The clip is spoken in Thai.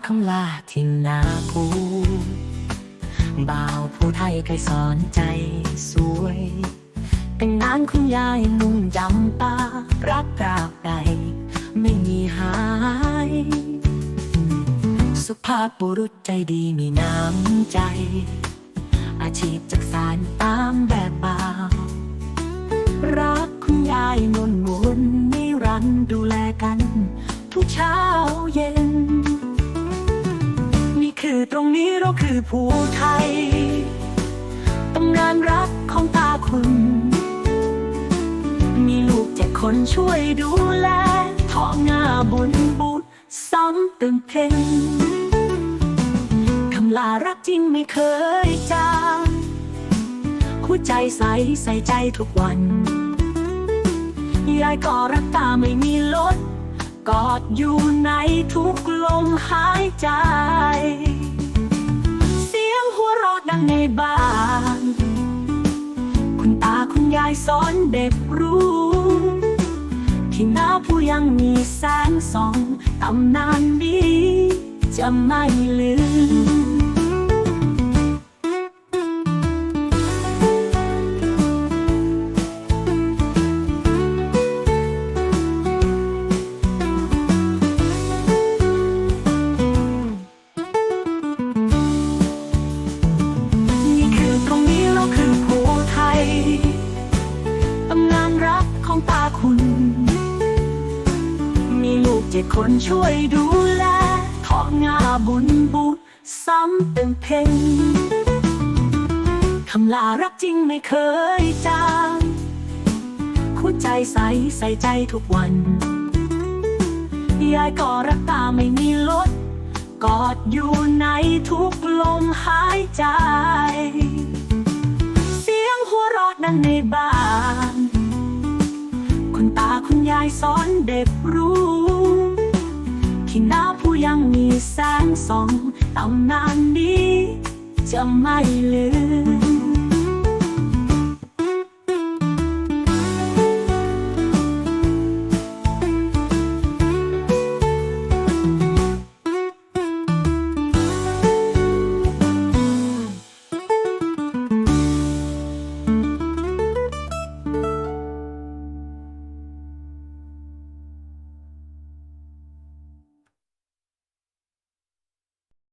คุณตาคำลาที่นาพูบ่าวผู้ไทยเคยสอนใจสวย เป็นงานคุณยายนุ่งจำปารักราวใดไม่มีหาย สุภาพบุรุษใจดีมีน้ำใจ อาชีพจักสารตามแบบบ่าว รักคุณยายนวลมนนิรันดูแลกัน ทุกเช้าเย็น เราคือผู้ไทยตำนานรักของตาคุณ มีลูกเจ็ดคนช่วยดูแลท้องหน้าบุญบุญซ้ำเติมเพ็งคำลารักจริงไม่เคยจางหัวใจใสใส่ใจทุกวัน ยายก็รักตาไม่มีลดกอดอยู่ในทุกลมหายใจ ยงหัวเราะดังในบ้าน คุณตาคุณยายสอนเด็กรู้ ที่หน้าผู้ยังมีแสงส่องตำนานนี้จะไม่ลืม ตาคุณ มีลูกเจ็ดคนช่วยดูแลทองงาบุญบุญซ้ำเต็มเพ่งคำลารักจริงไม่เคยจางหัวใจใสใส่ใจทุกวัน ยายก็รักตาไม่มีลด กอดอยู่ในทุกลมหายใจ เสียงหัวเราะดังในบ้าน คุณตาคุณยายสอนเด็กรู้ที่หน้าผู้ยังมีแสงส่องตำนานนี้จะไม่ลืม